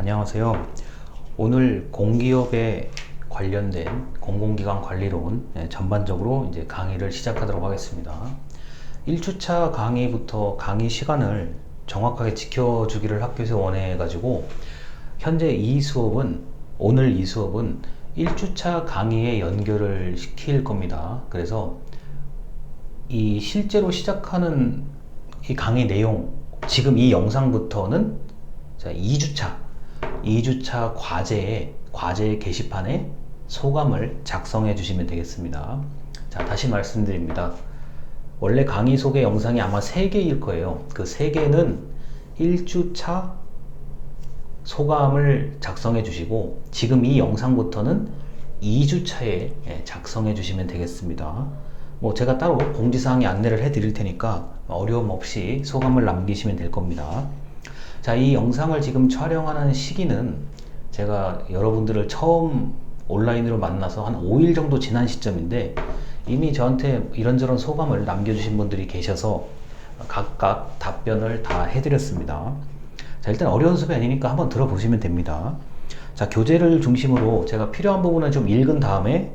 안녕하세요. 오늘 공기업에 관련된 공공기관 관리론 예, 전반적으로 이제 강의를 시작하도록 하겠습니다. 1주차 강의부터 강의 시간을 정확하게 지켜주기를 학교에서 원해가지고 현재 이 수업은 오늘 이 수업은 1주차 강의에 연결을 시킬 겁니다. 그래서 이 실제로 시작하는 이 강의 내용 지금 이 영상부터는 자 2주차 2주차 과제에 과제 게시판에 소감을 작성해 주시면 되겠습니다. 자 다시 말씀드립니다. 원래 강의 소개 영상이 아마 3개일 거예요. 그 3개는 1주차 소감을 작성해 주시고 지금 이 영상부터는 2주차에 작성해 주시면 되겠습니다. 뭐 제가 따로 공지사항에 안내를 해 드릴 테니까 어려움 없이 소감을 남기시면 될 겁니다. 자, 이 영상을 지금 촬영하는 시기는 제가 여러분들을 처음 온라인으로 만나서 한 5일 정도 지난 시점인데 이미 저한테 이런저런 소감을 남겨주신 분들이 계셔서 각각 답변을 다 해드렸습니다. 자, 일단 어려운 수업이 아니니까 한번 들어보시면 됩니다. 자, 교재를 중심으로 제가 필요한 부분은 좀 읽은 다음에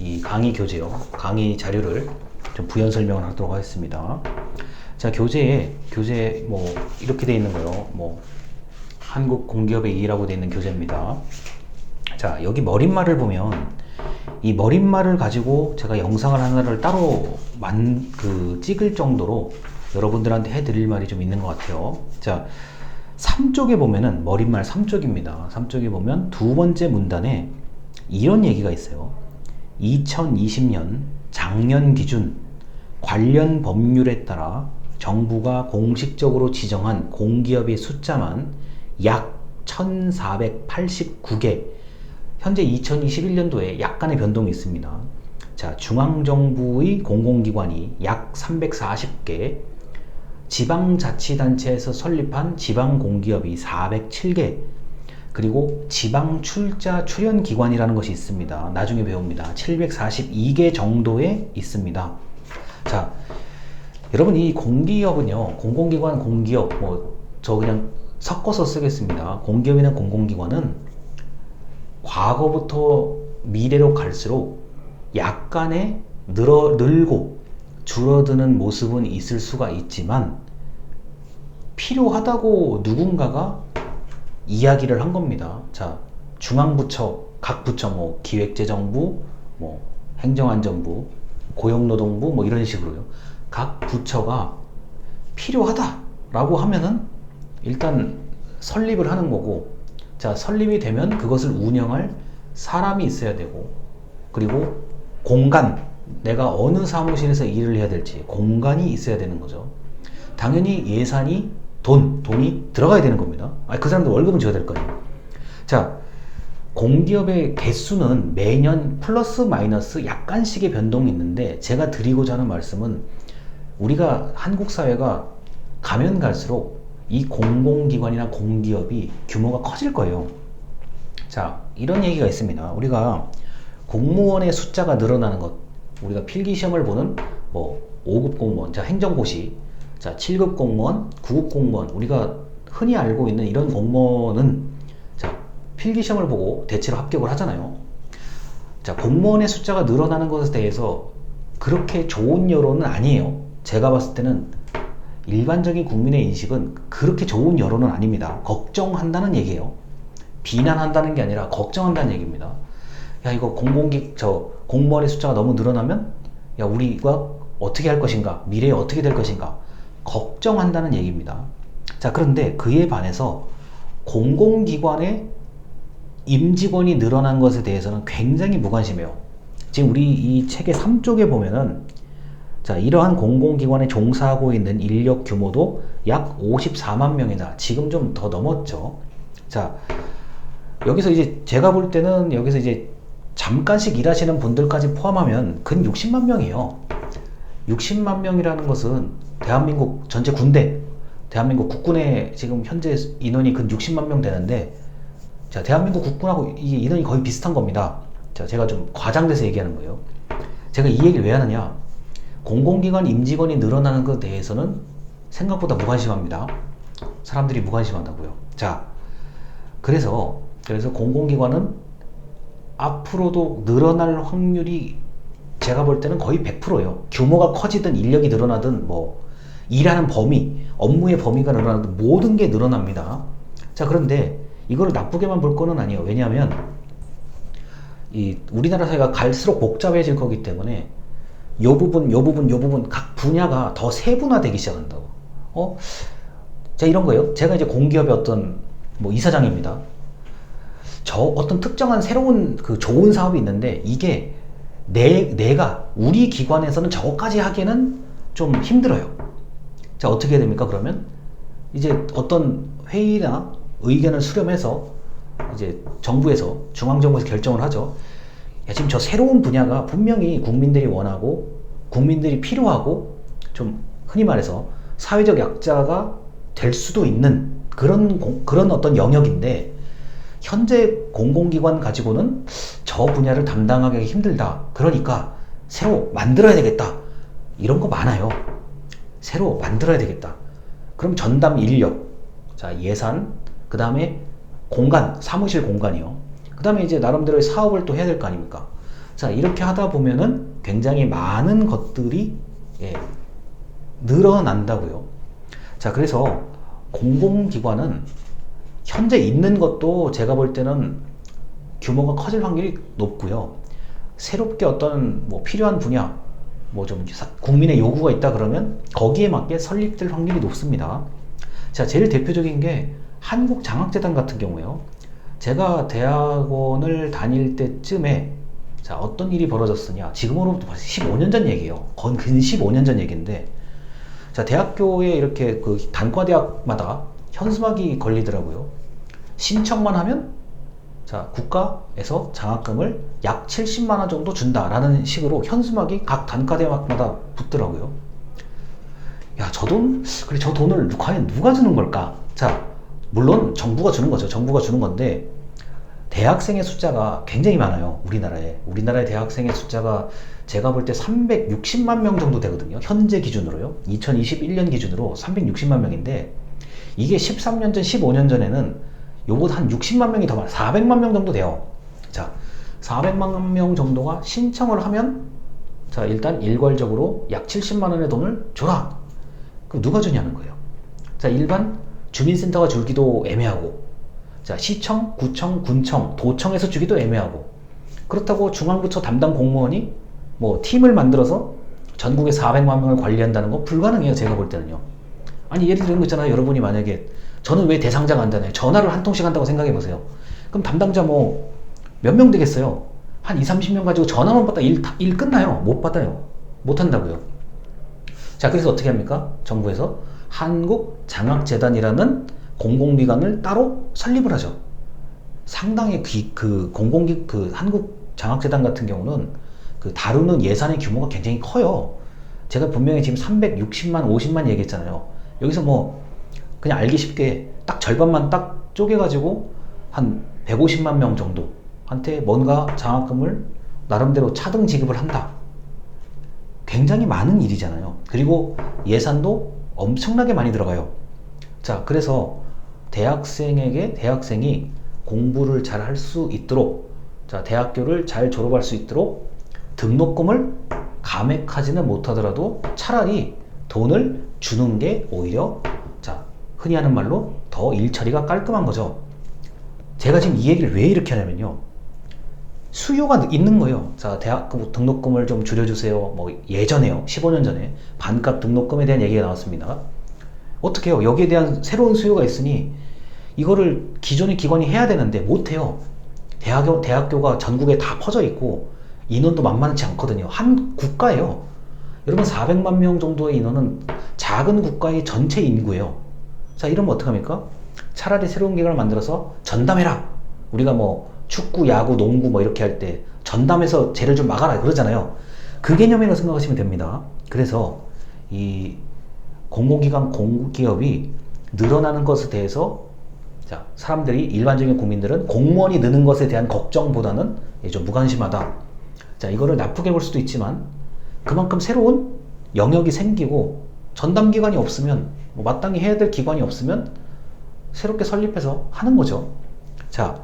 이 강의 교재요. 강의 자료를 좀 부연 설명을 하도록 하겠습니다. 자, 교재에, 교재 뭐, 이렇게 돼 있는 거요. 뭐, 한국 공기업의 이라고 돼 있는 교재입니다. 자, 여기 머릿말을 보면 이 머릿말을 가지고 제가 영상을 하나를 따로 만, 그, 찍을 정도로 여러분들한테 해드릴 말이 좀 있는 것 같아요. 자, 3쪽에 보면은 머릿말 3쪽입니다. 3쪽에 보면 두 번째 문단에 이런 얘기가 있어요. 2020년 작년 기준 관련 법률에 따라 정부가 공식적으로 지정한 공기업의 숫자만 약 1489개 현재 2021년도에 약간의 변동이 있습니다. 자, 중앙정부의 공공기관이 약 340개, 지방자치단체에서 설립한 지방공기업이 407개, 그리고 지방출자 출연기관이라는 것이 있습니다. 나중에 배웁니다. 742개 정도에 있습니다. 자, 여러분 이 공기업은요, 공공기관, 공기업, 뭐 저 그냥 섞어서 쓰겠습니다. 공기업이나 공공기관은 과거부터 미래로 갈수록 약간의 늘어, 늘고 줄어드는 모습은 있을 수가 있지만 필요하다고 누군가가 이야기를 한 겁니다. 자, 중앙부처, 각 부처, 뭐 기획재정부, 뭐 행정안전부, 고용노동부, 뭐 이런 식으로요. 각 부처가 필요하다라고 하면은 일단 설립을 하는 거고, 자, 설립이 되면 그것을 운영할 사람이 있어야 되고, 그리고 공간, 내가 어느 사무실에서 일을 해야 될지 공간이 있어야 되는 거죠. 당연히 예산이 돈, 돈이 들어가야 되는 겁니다. 아니, 그 사람들 월급은 줘야 될거 아니에요. 자, 공기업의 개수는 매년 플러스 마이너스 약간씩의 변동이 있는데 제가 드리고자 하는 말씀은 우리가 한국 사회가 가면 갈수록 이 공공기관이나 공기업이 규모가 커질 거예요. 자, 이런 얘기가 있습니다. 우리가 공무원의 숫자가 늘어나는 것, 우리가 필기 시험을 보는 뭐 5급 공무원, 자 행정고시, 자 7급 공무원, 9급 공무원, 우리가 흔히 알고 있는 이런 공무원은 자 필기 시험을 보고 대체로 합격을 하잖아요. 자 공무원의 숫자가 늘어나는 것에 대해서 그렇게 좋은 여론은 아니에요. 제가 봤을 때는 일반적인 국민의 인식은 그렇게 좋은 여론은 아닙니다. 걱정한다는 얘기예요. 비난한다는 게 아니라 걱정한다는 얘기입니다. 야 이거 공공기 저 공무원의 숫자가 너무 늘어나면 야 우리가 어떻게 할 것인가 미래에 어떻게 될 것인가 걱정한다는 얘기입니다. 자 그런데 그에 반해서 공공기관의 임직원이 늘어난 것에 대해서는 굉장히 무관심해요. 지금 우리 이 책의 3쪽에 보면은 자, 이러한 공공기관에 종사하고 있는 인력 규모도 약 54만 명이다. 지금 좀 더 넘었죠. 자, 여기서 이제 제가 볼 때는 여기서 이제 잠깐씩 일하시는 분들까지 포함하면 근 60만 명이에요. 60만 명이라는 것은 대한민국 전체 군대, 대한민국 국군의 지금 현재 인원이 근 60만 명 되는데, 자, 대한민국 국군하고 이게 인원이 거의 비슷한 겁니다. 자, 제가 좀 과장돼서 얘기하는 거예요. 제가 이 얘기를 왜 하느냐? 공공기관 임직원이 늘어나는 것에 대해서는 생각보다 무관심합니다. 사람들이 무관심하다고요. 자, 그래서 그래서 공공기관은 앞으로도 늘어날 확률이 제가 볼 때는 거의 100%예요. 규모가 커지든 인력이 늘어나든 뭐 일하는 범위, 업무의 범위가 늘어나든 모든 게 늘어납니다. 자 그런데 이거를 나쁘게만 볼 거는 아니에요. 왜냐하면 이 우리나라 사회가 갈수록 복잡해질 거기 때문에 요 부분, 요 부분, 요 부분 각 분야가 더 세분화되기 시작한다고. 어? 자 이런 거예요. 제가 이제 공기업의 어떤 뭐 이사장입니다. 저 어떤 특정한 새로운 그 좋은 사업이 있는데 이게 내, 내가 우리 기관에서는 저거까지 하기에는 좀 힘들어요. 자 어떻게 해야 됩니까 그러면 이제 어떤 회의나 의견을 수렴해서 이제 정부에서 중앙정부에서 결정을 하죠. 야, 지금 저 새로운 분야가 분명히 국민들이 원하고 국민들이 필요하고 좀 흔히 말해서 사회적 약자가 될 수도 있는 그런 공- 그런 어떤 영역인데 현재 공공기관 가지고는 저 분야를 담당하기 힘들다. 그러니까 새로 만들어야 되겠다. 이런 거 많아요. 새로 만들어야 되겠다. 그럼 전담 인력, 자 예산, 그 다음에 공간, 사무실 공간이요. 그 다음에 이제 나름대로의 사업을 또 해야 될 거 아닙니까? 자 이렇게 하다 보면은 굉장히 많은 것들이 예, 늘어난다고요. 자 그래서 공공기관은 현재 있는 것도 제가 볼 때는 규모가 커질 확률이 높고요. 새롭게 어떤 뭐 필요한 분야, 뭐 좀 국민의 요구가 있다 그러면 거기에 맞게 설립될 확률이 높습니다. 자, 제일 대표적인 게 한국장학재단 같은 경우에요. 제가 대학원을 다닐 때쯤에 자, 어떤 일이 벌어졌으냐. 지금으로부터 벌써 15년 전 얘기예요. 건 근 15년 전 얘기인데 자, 대학교에 이렇게 그 단과 대학마다 현수막이 걸리더라고요. 신청만 하면 자, 국가에서 장학금을 약 70만 원 정도 준다라는 식으로 현수막이 각 단과 대학마다 붙더라고요. 야, 저 돈, 그래, 저 돈을 과연 누가 주는 걸까? 자, 물론 정부가 주는 거죠. 정부가 주는 건데, 대학생의 숫자가 굉장히 많아요. 우리나라에. 우리나라의 대학생의 숫자가 제가 볼 때 360만 명 정도 되거든요. 현재 기준으로요. 2021년 기준으로 360만 명인데, 이게 13년 전, 15년 전에는 요보다 한 60만 명이 더 많아요. 400만 명 정도 돼요. 자, 400만 명 정도가 신청을 하면, 자, 일단 일괄적으로 약 70만 원의 돈을 줘라. 그럼 누가 주냐는 거예요. 자, 일반 주민센터가 주기도 애매하고, 자, 시청, 구청, 군청, 도청에서 주기도 애매하고, 그렇다고 중앙부처 담당 공무원이 뭐 팀을 만들어서 전국에 400만 명을 관리한다는 거 불가능해요. 제가 볼 때는요. 아니, 예를 들면 있잖아요. 여러분이 만약에 저는 왜 대상자가 안 되나요? 전화를 한 통씩 한다고 생각해 보세요. 그럼 담당자 뭐 몇 명 되겠어요? 한 2, 30명 가지고 전화만 받다 일, 다- 일 끝나요. 못 받아요. 못 한다고요. 자, 그래서 어떻게 합니까? 정부에서 한국장학재단이라는 공공기관을 따로 설립을 하죠. 상당히 그, 그 공공기, 그 한국 장학재단 같은 경우는 그 다루는 예산의 규모가 굉장히 커요. 제가 분명히 지금 360만, 50만 얘기했잖아요. 여기서 뭐, 그냥 알기 쉽게 딱 절반만 딱 쪼개가지고 한 150만 명 정도 한테 뭔가 장학금을 나름대로 차등 지급을 한다. 굉장히 많은 일이잖아요. 그리고 예산도 엄청나게 많이 들어가요. 자, 그래서 대학생에게 대학생이 공부를 잘 할 수 있도록, 자, 대학교를 잘 졸업할 수 있도록 등록금을 감액하지는 못하더라도 차라리 돈을 주는 게 오히려, 자, 흔히 하는 말로 더 일처리가 깔끔한 거죠. 제가 지금 이 얘기를 왜 이렇게 하냐면요. 수요가 있는 거예요. 자, 대학 그 등록금을 좀 줄여주세요. 뭐 예전에요. 15년 전에 반값 등록금에 대한 얘기가 나왔습니다. 어떻게 해요? 여기에 대한 새로운 수요가 있으니 이거를 기존의 기관이 해야 되는데 못해요. 대학교, 대학교가 전국에 다 퍼져 있고 인원도 만만치 않거든요. 한 국가예요. 여러분 400만 명 정도의 인원은 작은 국가의 전체 인구예요. 자, 이러면 어떡합니까? 차라리 새로운 기관을 만들어서 전담해라. 우리가 뭐 축구, 야구, 농구 뭐 이렇게 할 때 전담해서 쟤를 좀 막아라 그러잖아요. 그 개념이라고 생각하시면 됩니다. 그래서 이 공공기관 공기업이 늘어나는 것에 대해서 자, 사람들이 일반적인 국민들은 공무원이 느는 것에 대한 걱정보다는 예, 좀 무관심하다. 자, 이거를 나쁘게 볼 수도 있지만 그만큼 새로운 영역이 생기고 전담 기관이 없으면 뭐 마땅히 해야 될 기관이 없으면 새롭게 설립해서 하는 거죠. 자,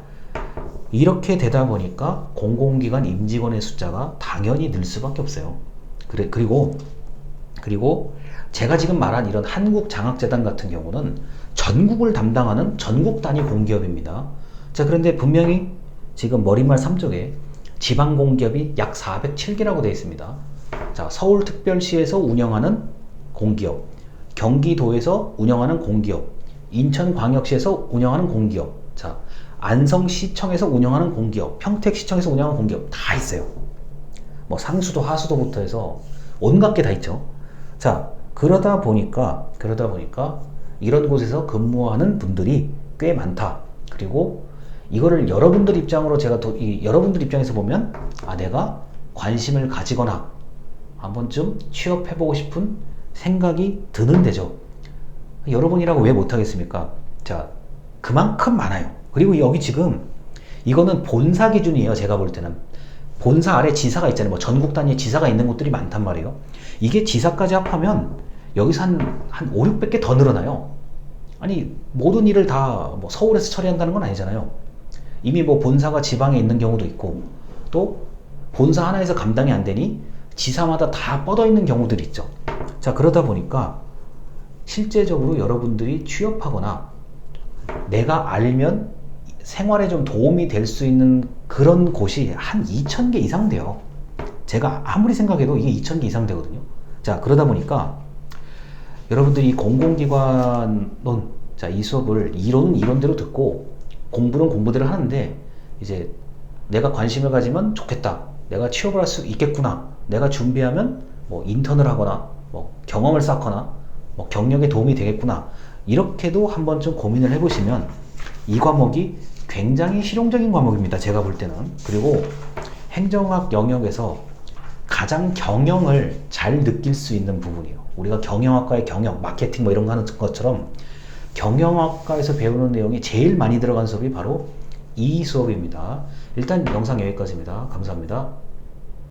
이렇게 되다 보니까 공공기관 임직원의 숫자가 당연히 늘 수밖에 없어요. 그래, 그리고, 그리고 제가 지금 말한 이런 한국장학재단 같은 경우는 전국을 담당하는 전국 단위 공기업입니다. 자, 그런데 분명히 지금 머리말 3쪽에 지방 공기업이 약 407개라고 되어 있습니다. 자, 서울특별시에서 운영하는 공기업, 경기도에서 운영하는 공기업, 인천광역시에서 운영하는 공기업, 자, 안성시청에서 운영하는 공기업, 평택시청에서 운영하는 공기업 다 있어요. 뭐 상수도 하수도부터 해서 온갖 게 다 있죠. 자, 그러다 보니까 그러다 보니까 이런 곳에서 근무하는 분들이 꽤 많다. 그리고 이거를 여러분들 입장으로 제가 도, 이, 여러분들 입장에서 보면 아 내가 관심을 가지거나 한 번쯤 취업해보고 싶은 생각이 드는 데죠. 여러분이라고 왜 못하겠습니까? 자, 그만큼 많아요. 그리고 여기 지금 이거는 본사 기준이에요. 제가 볼 때는. 본사 아래 지사가 있잖아요. 뭐 전국 단위의 지사가 있는 곳들이 많단 말이에요. 이게 지사까지 합하면 여기서 한, 한 5, 600개 더 늘어나요. 아니, 모든 일을 다 뭐 서울에서 처리한다는 건 아니잖아요. 이미 뭐 본사가 지방에 있는 경우도 있고, 또 본사 하나에서 감당이 안 되니 지사마다 다 뻗어 있는 경우들이 있죠. 자, 그러다 보니까 실제적으로 여러분들이 취업하거나 내가 알면 생활에 좀 도움이 될 수 있는 그런 곳이 한 2,000개 이상 돼요. 제가 아무리 생각해도 이게 2,000개 이상 되거든요. 자, 그러다 보니까 여러분들이 공공기관론, 자, 이 수업을 이론은 이론대로 듣고 공부는 공부대로 하는데 이제 내가 관심을 가지면 좋겠다. 내가 취업을 할 수 있겠구나. 내가 준비하면 뭐 인턴을 하거나 뭐 경험을 쌓거나 뭐 경력에 도움이 되겠구나. 이렇게도 한 번쯤 고민을 해보시면 이 과목이 굉장히 실용적인 과목입니다. 제가 볼 때는. 그리고 행정학 영역에서 가장 경영을 잘 느낄 수 있는 부분이에요. 우리가 경영학과의 경영, 마케팅 뭐 이런 거 하는 것처럼 경영학과에서 배우는 내용이 제일 많이 들어간 수업이 바로 이 수업입니다. 일단 영상 여기까지입니다. 감사합니다.